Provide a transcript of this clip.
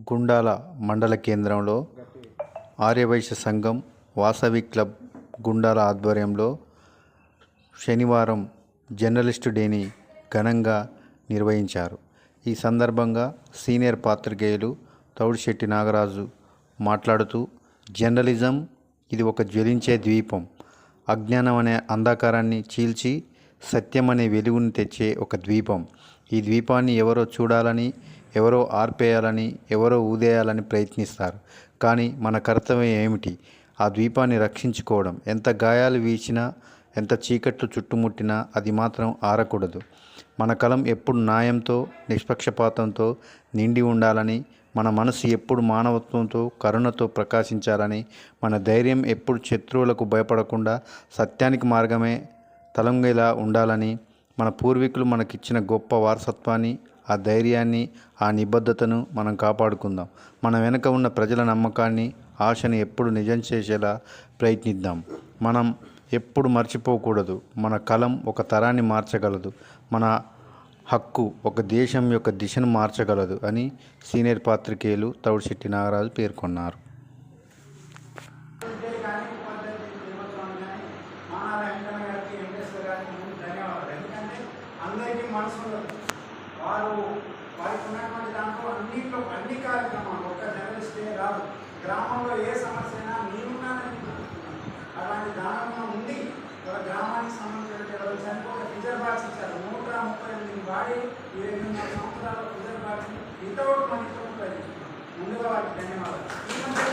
గుండాల మండల కేంద్రంలో ఆర్యవైశ్య సంఘం వాసవి క్లబ్ గుండాల ఆధ్వర్యంలో శనివారం జర్నలిస్టు డేని ఘనంగా నిర్వహించారు. ఈ సందర్భంగా సీనియర్ పాత్రికేయులు తౌడిశెట్టి నాగరాజు మాట్లాడుతూ జర్నలిజం ఇది ఒక జ్వలించే ద్వీపం. అజ్ఞానం అనే అంధకారాన్ని చీల్చి సత్యం అనే వెలుగుని తెచ్చే ఒక ద్వీపం. ఈ ద్వీపాన్ని ఎవరో చూడాలని ఎవరో ఆర్పేయాలని ఎవరో ఊదేయాలని ప్రయత్నిస్తారు. కానీ మన కర్తవ్యం ఏమిటి? ఆ ద్వీపాన్ని రక్షించుకోవడం. ఎంత గాయాలు వీచినా ఎంత చీకట్లు చుట్టుముట్టినా అది మాత్రం ఆరకూడదు. మన కలం ఎప్పుడు న్యాయంతో నిష్పక్షపాతంతో నిండి ఉండాలని మన మనసు ఎప్పుడు మానవత్వంతో కరుణతో ప్రకాశించాలని మన ధైర్యం ఎప్పుడు శత్రువులకు భయపడకుండా సత్యానికి మార్గమే తలంగేలా ఉండాలని మన పూర్వీకులు మనకిచ్చిన గొప్ప వారసత్వాన్ని ఆ ధైర్యాన్ని ఆ నిబద్ధతను మనం కాపాడుకుందాం. మన వెనుక ఉన్న ప్రజల నమ్మకాన్ని ఆశని ఎప్పుడు నిజం చేసేలా ప్రయత్నిద్దాం. మనం ఎప్పుడు మర్చిపోకూడదు. మన కలం ఒక తరాన్ని మార్చగలదు. మన హక్కు ఒక దేశం యొక్క దిశను మార్చగలదు అని సీనియర్ పాత్రికేయులు తౌడిశెట్టి నాగరాజు పేర్కొన్నారు. అందరికీ మనసు వారు వారికి ఉన్నటువంటి దాంట్లో అన్నింటిలో అన్ని కార్యక్రమాలు ఒక్క జర్నలిస్టే రాదు గ్రామంలో ఏ సమస్య అయినా మీరున్నానని అలాంటి దానంలో ఉండి గ్రామానికి సంబంధించిన ఎవరు చనిపో ఫిజర్ బాక్స్ ఇచ్చారు. నూట ముప్పై ఎనిమిది వాడి ఇరవై రెండున్నర సంవత్సరాల ఫిజర్ బాక్స్ వితౌట్ మనీతో ముందుగా వారికి ధన్యవాదాలు.